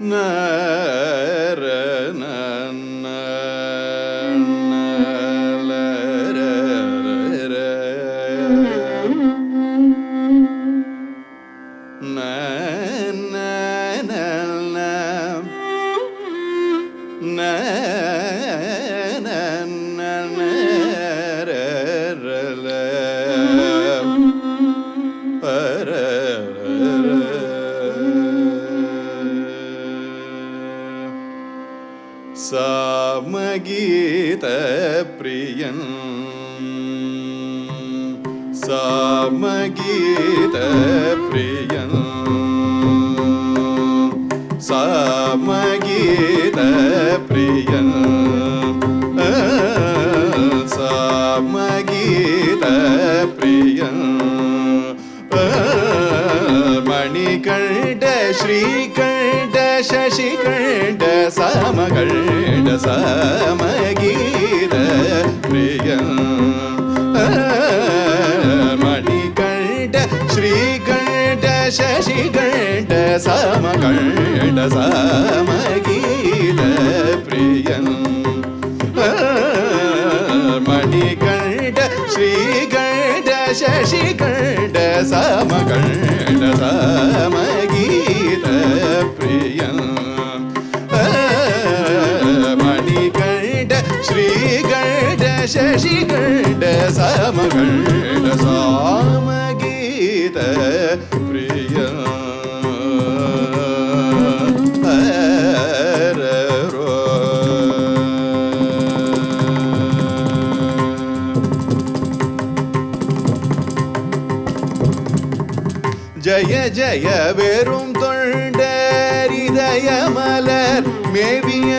No. സാമഗീതപ്രിയൻ. സാമഗീതപ്രിയൻ. സാമഗീതപ്രിയൻ. സാമഗീതപ്രിയൻ. Manikanta Srikanta Sasi കണ്ട സമകണ്ട സമഗീത പ്രിയം. മണികണ്ട ശ്രീകണ്ട ശശി കണ്ട സമകണ്ട സമഗീത പ്രിയം. മണികണ്ട ശ്രീകണ്ട ശശികണ്ട സമകണ്ട സമഗീത சசிகண்ட சமகண்ட சாமகீத பிரியன் ஜய ஜய வெறும் தொண்டரிதய மலர் மேவிய.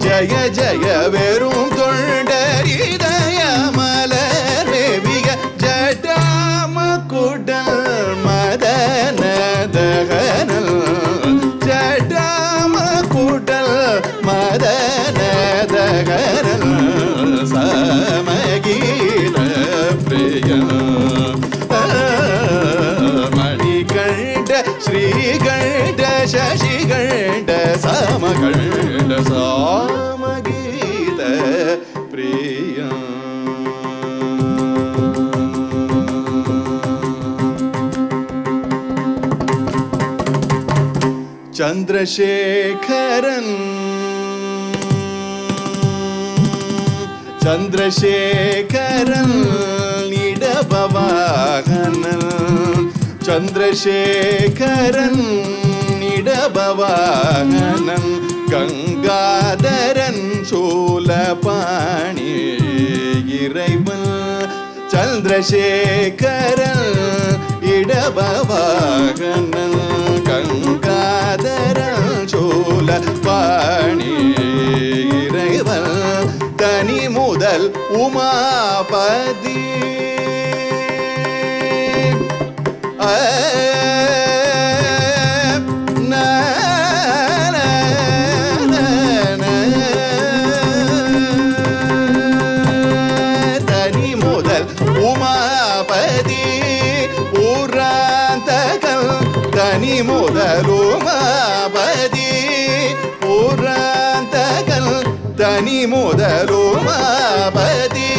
ஜய ஜய வெறும் தொண்டர் இதய மலர் மேவிய ஜட்டாம குடல் மதன தகனல். ஜட்டாம குடல் மதன தகனல். சமகீத பிரியன் மணிகண்ட ஸ்ரீகண்ட சசிகண்ட சமகண்ட. സാമഗീത പ്രിയ. ചന്ദ്രശേഖരൻ. ചന്ദ്രശേഖരൻ ഇടപവാഹനൻ ചന്ദ്രശേഖരൻ ഇടപവാഹനൻ ഹബീബൻ ചന്ദ്രശേഖരൻ ഇടഭവാഹനൻ ഗംഗാധരൻ ചൂല പാണി ഇറവൻ തനി മുതൽ ഉമാപതി. ആ உமாபதி ஊராந்தகல் தனி முதல் உமாபதி ஊராந்தகல் தனி முதல் உமாபதி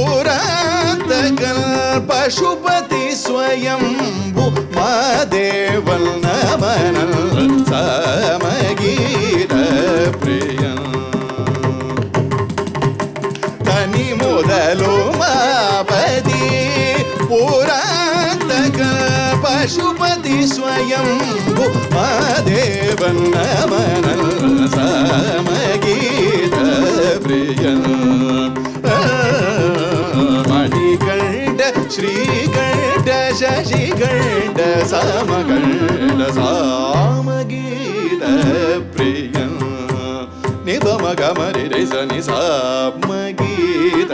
ஊராந்தகல் பசுபதி ஸ்வயம்பு மாதேவல் நமனல் பிரியன். மணிகண்ட ஸ்ரீகண்ட சசிகண்ட சமகண்ட சாமகீத பிரியன். நிபம சனி சாமகீத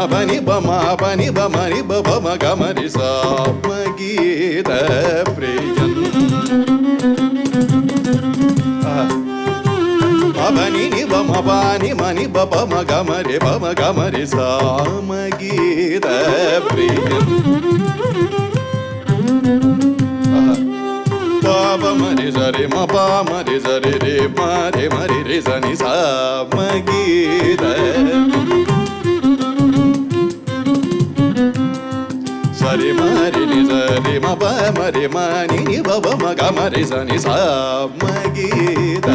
మబని బమని బమని బమ గమని సామగీత ప్రియన్ మబని నిబ మబాని మని బబ మగమరి బమ గమరి సామగీత ప్రియన్ బాబ మరి సరి మా బా మరి సరి రే మా రే మరి రే సని సామగీత మరి మరి ని సరి మ ప మరి మని ని బ బ మ గ మరి స ని స మ గీత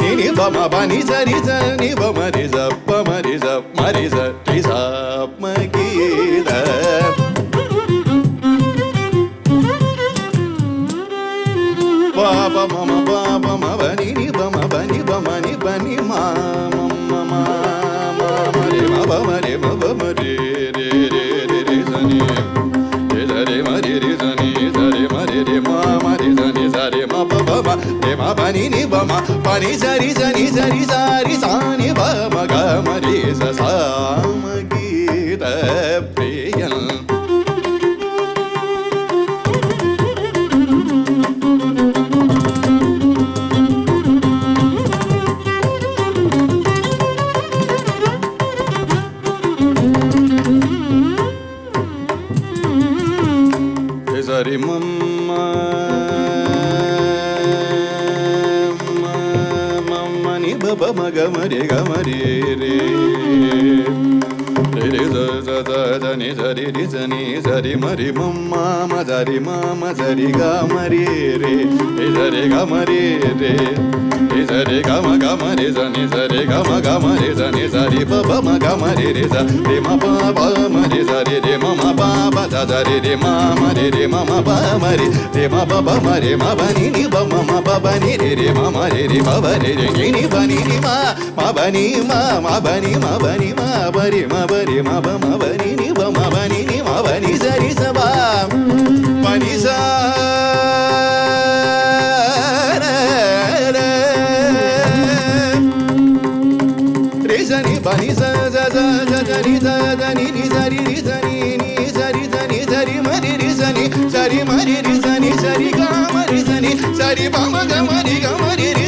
ని ని బ మ బ ని సరి స ని బ మరి స ప మరి స మరి స టి స మ గీత ప ప మ మ సరి సరి సరి సరి సారి సాని మగ మరే సామ గీత ప్రియల్ సరి మమ్మ pa ma ga ma re ga ma re re. దని సరి రి సని సరి మరి మమ్మ మదరి మామ సరి గ మరి రే సరి గ మరి రే సరి గమ గమ రి సని సరి గమ గమ రి సని సరి పబ మ గమ రి రి సరి మ ప ప మ రి సరి రి మ మ ప ప ద సరి రి మ మ రి రి మ మ ప మ రి రి మ ప ప మ రి మ బ ని ని బ మ మ బ బ ని రి రి మ మ రి రి బ బ ని రి ని ని బ ని ని మ మ బ ని మ మ బ ని మ బ ని మ బ రి మ బ రి మ మవని నివ మవని నివని సరి సభా పనిసా సని బని సరి సని రి సరి రి సని ని సరి సని సరి మరి రి సని సరి మరి రి సని సరి గా మరి సని సరి బమ గ మరి గ మరి రి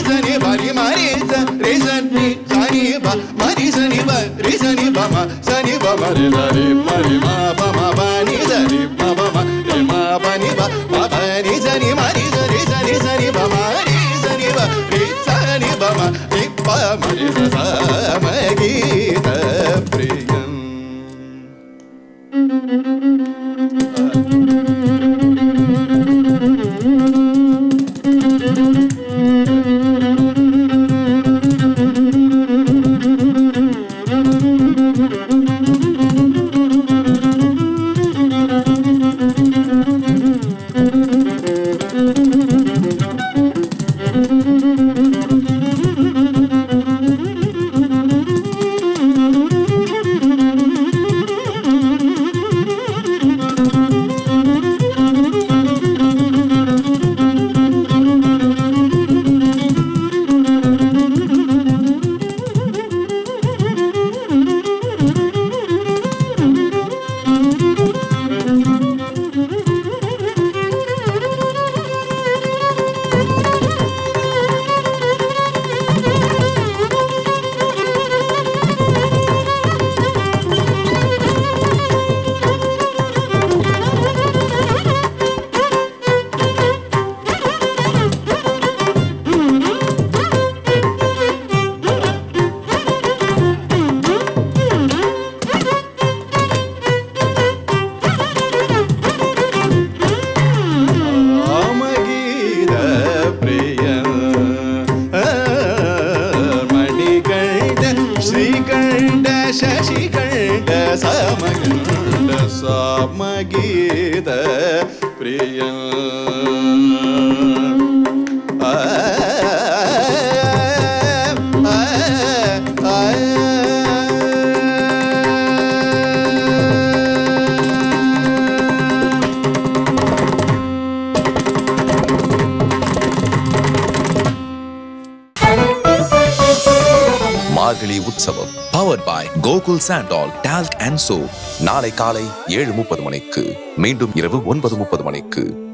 பரி தரி பரி மா பமா பாணி தரி ശശികണ്ട സമകണ്ട സമഗീത പ്രിയ மார்கழி உற்சவம் powered by Gokul sandal talc and so நாளை காலை ஏழு முப்பது மணிக்கு மீண்டும் இரவு ஒன்பது முப்பது மணிக்கு.